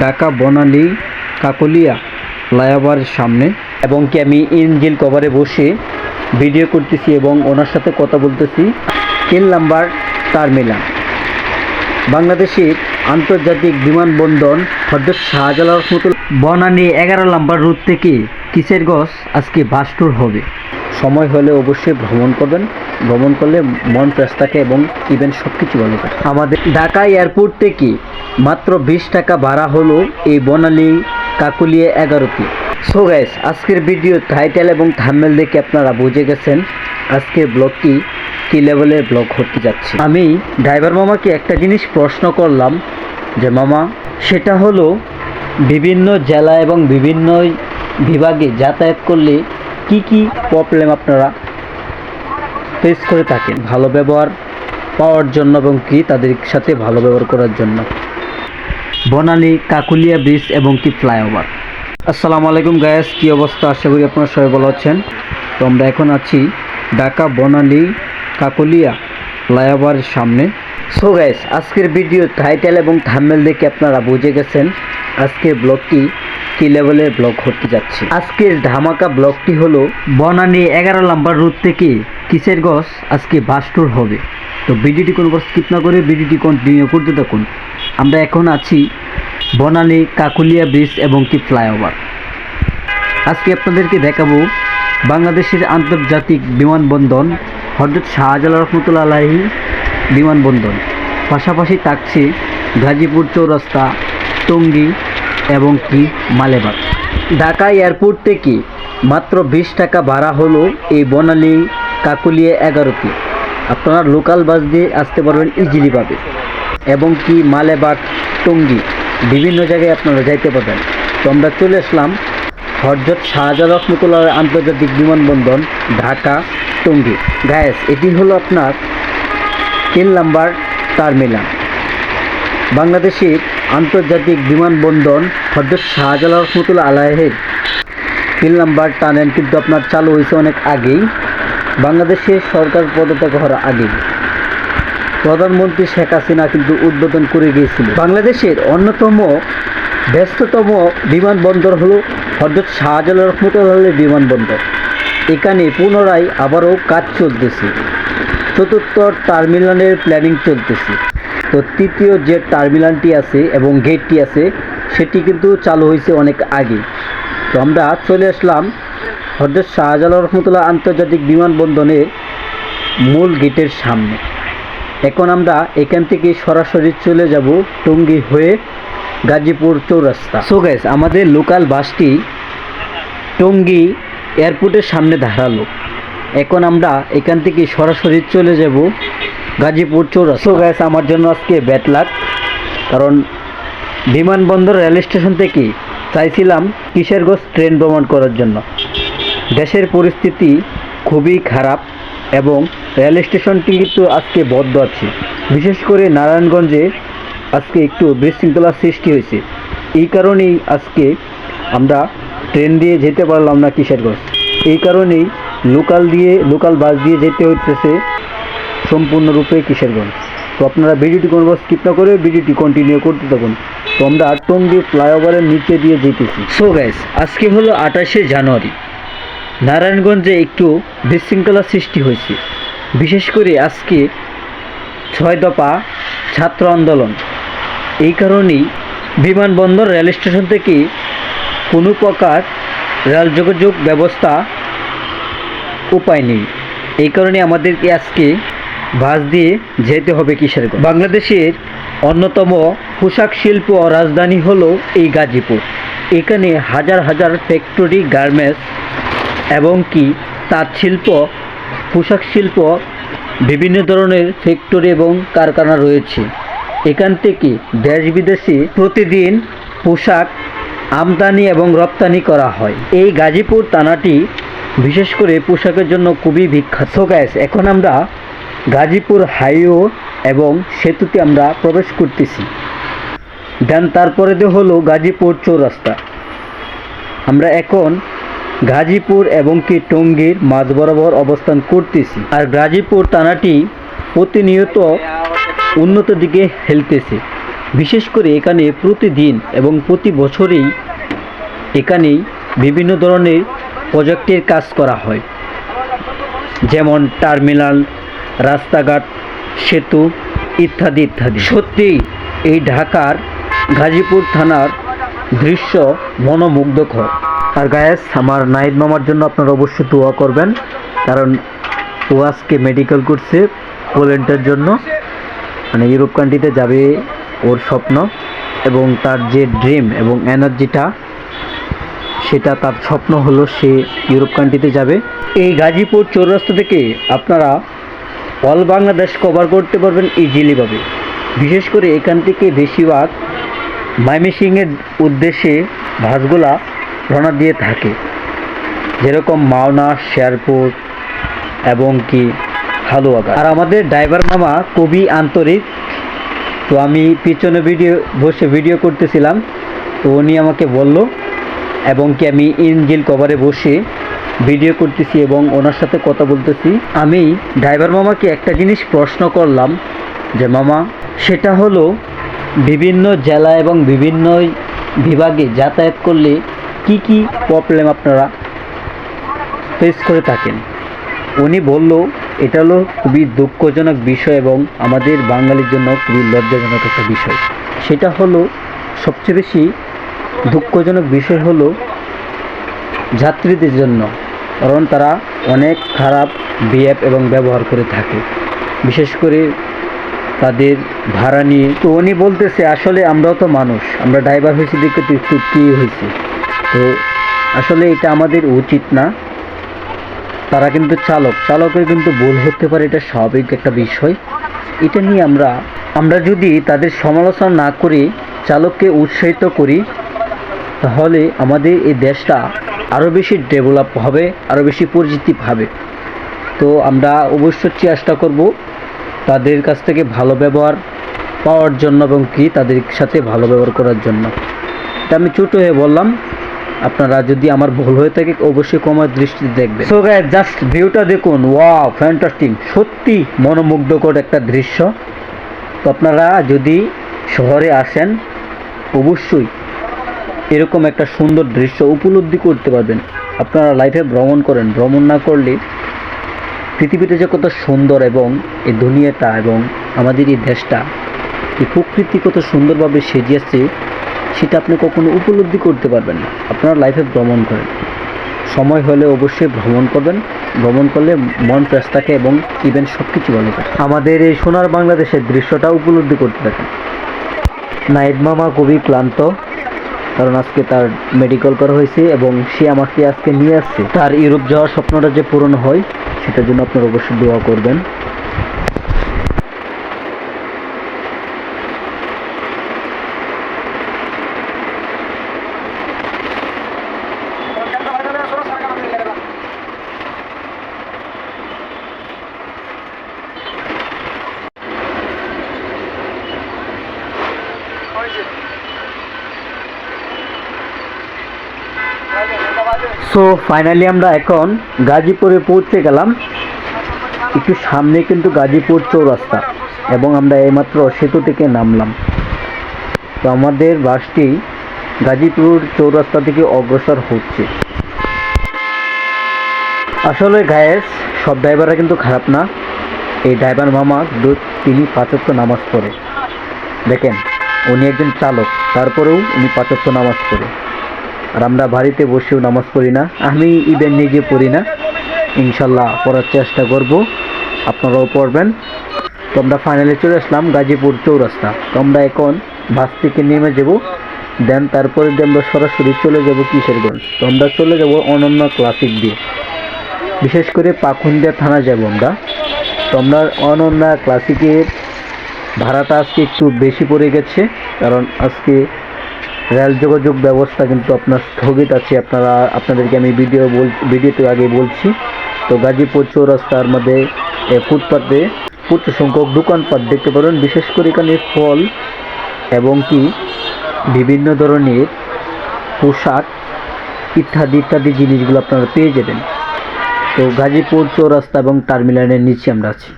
ঢাকা, বনানী, কাকলিয়া লায়াবার সামনে। এবং কি আমি ইঞ্জিল কভারে বসে ভিডিও করতেছি এবং ওনার সাথে কথা বলতেছি। তিন নাম্বার টার্মিনাল। বাংলাদেশের আন্তর্জাতিক বিমানবন্দর হজরত শাহজালাল মতো বনানী এগারো নাম্বার রুট থেকে কিসেরগঞ্জ আজকে বাস ট্যুর হবে। সময় হলে অবশ্যই ভ্রমণ করবেন। ভ্রমণ করলে মন ফ্রেশ থাকে এবং ইভেন্ট সব কিছু ভালো থাকে। আমাদের ঢাকা এয়ারপোর্ট থেকে মাত্র বিশ টাকা ভাড়া হলো এই বনালি কাকুলিয়া এগারোটি সো গাইস আজকের ভিডিও টাইটেল এবং থাম্বেল দেখে আপনারা বুঝে গেছেন আজকের ব্লগটি কী লেভেলের ব্লগ হতে যাচ্ছে। আমি ড্রাইভার মামাকে একটা জিনিস প্রশ্ন করলাম যে মামা সেটা হলো বিভিন্ন জেলা এবং বিভিন্ন বিভাগে যাতায়াত করলে কি কি প্রবলেম আপনারা ফেস করে থাকেন? ভালো ব্যবহার পাওয়ার জন্য এবং কি তাদের সাথে ভালো ব্যবহার করার জন্য? বনানী, কাকুলিয়া ব্রিজ এবং কি ফ্লাইওভার আসসালামু আলাইকুম গায়াস কি অবস্থা? আশা করি আপনারা সবাই ভালো আছেন। তো আমরা এখন আছি ঢাকা, বনানী, কাকুলিয়া ফ্লাইওভারের সামনে। সো গাইস আজকের ভিডিও টাইটেল এবং থাম্বেল দেখে আপনারা বুঝে গেছেন। আজকের ব্লগটি কি লেভেলের ব্লক হতে যাচ্ছে। আজকের ধামাকা ব্লকটি হলো বনানী এগারো নাম্বার রোড থেকে কিসেরগঞ্জ আজকে বাস ট্যুর হবে। তো ভিডিওটি কোনো স্কিপ না করে ভিডিওটি কন্টিনিউ করতে থাকুন। আমরা এখন আছি বনানী কাকুলিয়া ব্রিজ এবং কি ফ্লাইওভার। আজকে আপনাদেরকে দেখাবো বাংলাদেশের আন্তর্জাতিক বিমানবন্দর হজরত শাহজালাল রহমতুল্লা আলাহি বিমানবন্দর। পাশাপাশি থাকছে গাজীপুর চৌরাস্তা, টঙ্গী এবং কি মালেবাগ। ঢাকা এয়ারপোর্ট থেকে মাত্র বিশ টাকা ভাড়া হলো এই বনানী কাকুলিয়া এগারোটি আপনারা লোকাল বাস দিয়ে আসতে পারবেন ইজিলিভাবে এবং কি মালেবাগ, টঙ্গী, বিভিন্ন জায়গায় আপনারা যাইতে পারবেন। তো আমরা চলে আসলাম হজরত শাহজালাল রহমতুল্লাহ আন্তর্জাতিক বিমানবন্দর, ঢাকা, টঙ্গী। গ্যাস এটি হলো আপনার তিন নাম্বার টার্মিনাল। বাংলাদেশের আন্তর্জাতিক বিমানবন্দর হজরত শাহজালাল রহমতুল্লাহ আলাহের তিন নাম্বার টানেল কিন্তু আপনার চালু হয়েছে অনেক আগেই। বাংলাদেশের সরকার পদত্যাগ হওয়ার আগেই প্রধানমন্ত্রী শেখ হাসিনা কিন্তু উদ্বোধন করে গিয়েছিল। বাংলাদেশের অন্যতম ব্যস্ততম বিমানবন্দর হলো হজরত শাহজালাল রহমতুল্লাহ বিমানবন্দর। এখানে পুনরায় আবারও কাজ চলতেছে। চতুর্থ টার্মিনালের প্ল্যানিং চলতেছে। তো তৃতীয় যে টার্মিনালটি আছে এবং গেটটি আছে, সেটি কিন্তু চালু হয়েছে অনেক আগে। তো আমরা চলে আসলাম হজরত শাহজালাল রহমতুল্লাহ আন্তর্জাতিক বিমানবন্দরের মূল গেটের সামনে। এখন আমরা এখান থেকে সরাসরি চলে যাব টঙ্গী হয়ে গাজীপুর চৌরাস্তা। সো গ্যাস আমাদের লোকাল বাসটি টঙ্গী এয়ারপোর্টের সামনে দাঁড়াল এখন আমরা এখান থেকে সরাসরি চলে যাব গাজীপুর চৌরাস্তা। গ্যাস আমার জন্য আজকে ব্যাট লাক কারণ বিমানবন্দর রেল স্টেশন থেকে চাইছিলাম কিশোরগঞ্জ ট্রেন ভ্রমণ করার জন্য। দেশের পরিস্থিতি খুবই খারাপ এবং রেল স্টেশনটি কিন্তু আজকে বদ্ধ আছে। বিশেষ করে নারায়ণগঞ্জে আজকে একটু বিশৃঙ্খলার সৃষ্টি হয়েছে। এই কারণেই আজকে আমরা ট্রেন দিয়ে যেতে পারলাম না কিশোরগঞ্জ। এই কারণেই লোকাল দিয়ে লোকাল বাস দিয়ে যেতে হইতেছে সম্পূর্ণরূপে কিশোরগঞ্জ তো আপনারা ভিডিওটি কোনো স্কিপ না করে ভিডিওটি কন্টিনিউ করতে থাকুন। তো আমরা টঙ্গী ফ্লাইওভারের নিচে দিয়ে যেতেছি। সো গ্যাস আজকে হলো আঠাশে জানুয়ারি। নারায়ণগঞ্জে একটু বিশৃঙ্খলা সৃষ্টি হয়েছে। বিশেষ করে আজকে ছয় দফা ছাত্র আন্দোলন। এই কারণেই বিমানবন্দর রেল স্টেশন থেকে কোনো প্রকার রেল যোগাযোগ ব্যবস্থা উপায় নেই। এই কারণে আমাদেরকে আজকে বাস দিয়ে যেতে হবে কিশোরগঞ্জ বাংলাদেশের অন্যতম পোশাক শিল্প রাজধানী হল এই গাজীপুর। এখানে হাজার হাজার ফ্যাক্টরি গার্মেন্টস এবং কি তাঁত শিল্প পোশাক শিল্প বিভিন্ন ধরনের ফ্যাক্টরি এবং কারখানা রয়েছে। এখান থেকে দেশ বিদেশে প্রতিদিন পোশাক আমদানি এবং রপ্তানি করা হয়। এই গাজীপুর থানাটি বিশেষ করে পোশাকের জন্য খুবই বিখ্যাত। Guys, এখন আমরা গাজীপুর হাইওয়ে এবং সেতুতে আমরা প্রবেশ করতেছি। দেন তারপরে দিয়ে হলো গাজীপুর চৌরাস্তা। আমরা এখন গাজীপুর এবং কি টঙ্গীর মাঝ বরাবর অবস্থান করতেছি। আর গাজীপুর থানাটি প্রতিনিয়ত উন্নত দিকে হেলতেছে। বিশেষ করে এখানে প্রতিদিন এবং প্রতি বছরেই এখানেই বিভিন্ন ধরনের প্রজেক্টের কাজ করা হয়। যেমন টার্মিনাল রাস্তাঘাট, সেতু ইত্যাদি ইত্যাদি। সত্যি এই ঢাকার গাজীপুর থানার দৃশ্য মনোমুগ্ধকর। আর গায়েস আমার নাইদ মামার জন্য আপনারা অবশ্যই দোয়া করবেন, কারণ ও আজকে মেডিকেল করছে পোল্যান্ডের জন্য। মানে ইউরোপ কান্ট্রিতে যাবে ওর স্বপ্ন, এবং তার যে ড্রিম এবং এনার্জিটা সেটা তার স্বপ্ন হলো সে ইউরোপ কান্ট্রিতে যাবে। এই গাজীপুর চৌরাস্তা থেকে আপনারা অল বাংলাদেশ কভার করতে পারবেন ইজিলিভাবে বিশেষ করে এখান থেকে বেশিরভাগ মাইমিসিংয়ের উদ্দেশ্যে বাসগুলা রওনা দিয়ে থাকে। যেরকম মাওনা শেয়ারপুর এবং কি হালুয়াগা আর আমাদের ড্রাইভার মামা খুবই আন্তরিক। তো আমি পিছনে ভিডিও বসে ভিডিও করতেছিলাম। তো উনি আমাকে বলল এবং কি আমি ইঞ্জিল কভারে বসে ভিডিও করতেছি এবং ওনার সাথে কথা বলতেছি। আমি ড্রাইভার মামাকে একটা জিনিস প্রশ্ন করলাম যে, মামা, সেটা হলো বিভিন্ন জেলা এবং বিভিন্ন বিভাগে যাতায়াত করলে কি কি প্রবলেম আপনারা ফেস করে থাকেন? উনি বলল, এটা হলো খুবই দুঃখজনক বিষয় এবং আমাদের বাঙালির জন্য খুবই লজ্জাজনক একটা বিষয়। সেটা হলো সবচেয়ে বেশি দুঃখজনক বিষয় হলো যাত্রীদের জন্য। কারণ তারা অনেক খারাপ বিহেভ এবং ব্যবহার করে থাকে। বিশেষ করে তাদের ভাড়া নিয়ে। তো উনি বলতেছে, আসলে আমরাও তো মানুষ, আমরা ড্রাইভার হয়েছি দেখে তো একটু কী হয়েছে? তো আসলে এটা আমাদের উচিত না। তারা কিন্তু চালক, চালকের কিন্তু ভুল হতে পারে, এটা স্বাভাবিক একটা বিষয়। এটা নিয়ে আমরা আমরা যদি তাদের সমালোচনা না করে, চালককে উৎসাহিত করি, তাহলে আমাদের এই দেশটা আরও বেশি ডেভেলপ হবে আরও বেশি পরিচিতি পাবে তো আমরা অবশ্যই চেষ্টা করব তাদের কাছ থেকে ভালো ব্যবহার পাওয়ার জন্য এবং কি তাদের সাথে ভালো ব্যবহার করার জন্য। এটা আমি ছোট হয়ে বললাম, আপনারা যদি আমার ভুল হয়ে থাকে অবশ্যই কমার দৃষ্টিতে দেখবেন। সো গাইস জাস্ট ভিউটা দেখুন ওয়াও ফ্যান্টাস্টিক সত্যি মনোমুগ্ধকর একটা দৃশ্য। তো আপনারা যদি শহরে আসেন, অবশ্যই এরকম একটা সুন্দর দৃশ্য উপলব্ধি করতে পারবেন। আপনারা লাইফে ভ্রমণ করেন, ভ্রমণ না করলে পৃথিবীতে যে কত সুন্দর এবং এই দুনিয়াটা এবং আমাদের এই দেশটা, এই প্রকৃতি কত সুন্দরভাবে সেজিয়েছে সেটা আপনি কখনো উপলব্ধি করতে পারবেন না। আপনারা লাইফে ভ্রমণ করেন। সময় হলে অবশ্যই ভ্রমণ করবেন। ভ্রমণ করলে মন ফ্রেশ থাকে এবং ইভেন সব কিছু ভালো থাকে। আমাদের এই সোনার বাংলাদেশের দৃশ্যটা উপলব্ধি করতে থাকেন। নাইট মামা খুবই ক্লান্ত। কারণ আজকে তার মেডিকেল করা হয়েছে এবং সে আমাকে আজকে নিয়ে আসছে। তার ইউরোপ যাওয়ার স্বপ্নটা যে পূরণ হয়, সেটার জন্য আপনারা অবশ্যই দোয়া করবেন। সো ফাইনালি আমরা এখন গাজীপুরে পৌঁছে গেলাম। একটু সামনে কিন্তু গাজীপুর চৌরাস্তা এবং আমরা এইমাত্র সেতু থেকে নামলাম। তো আমাদের বাসটি গাজীপুর চৌরাস্তা থেকে অগ্রসর হচ্ছে। আসলে গায়েস সব ড্রাইভাররা কিন্তু খারাপ না। এই ড্রাইভার মামা দু- তিনি পাঁচক্য নামাজ পড়ে। দেখেন, উনি একজন চালক, তারপরেও উনি পাঁচক্য নামাজ পড়ে। আর আমরা বাড়িতে বসেও নামাজ পড়ি না। আমি ইভেন নিজে পড়ি না। ইনশাল্লাহ পড়ার চেষ্টা করব। আপনারাও পড়বেন। তো আমরা ফাইনালি চলে আসলাম গাজীপুর চৌরাস্তা। তো আমরা এখন বাস থেকে নেমে যাব। দেন তারপরে দিয়ে আমরা সরাসরি চলে যাব কিশোরগঞ্জ। তো আমরা চলে যাব অনন্য ক্লাসিক দিয়ে। বিশেষ করে পাখুন্দিয়া থানা যাব আমরা। তো আমরা অনন্য ক্লাসিকের ভাড়াটা আজকে একটু বেশি পড়ে গেছে। কারণ আজকে রেল যোগাযোগ ব্যবস্থা কিন্তু আপনার স্থগিত আছে। আপনারা, আপনাদেরকে আমি ভিডিও বল, ভিডিওতে আগে বলছি। তো গাজীপুর চৌরাস্তার মধ্যে ফুটপাতে প্রচুর সংখ্যক দোকানপাট দেখতে পারেন। বিশেষ করে এখানে ফল এবং কি বিভিন্ন ধরনের পোশাক ইত্যাদি ইত্যাদি জিনিসগুলো আপনারা পেয়ে যাবেন। তো গাজীপুর চৌরাস্তা এবং টার্মিনালের নিচে আমরা আছি।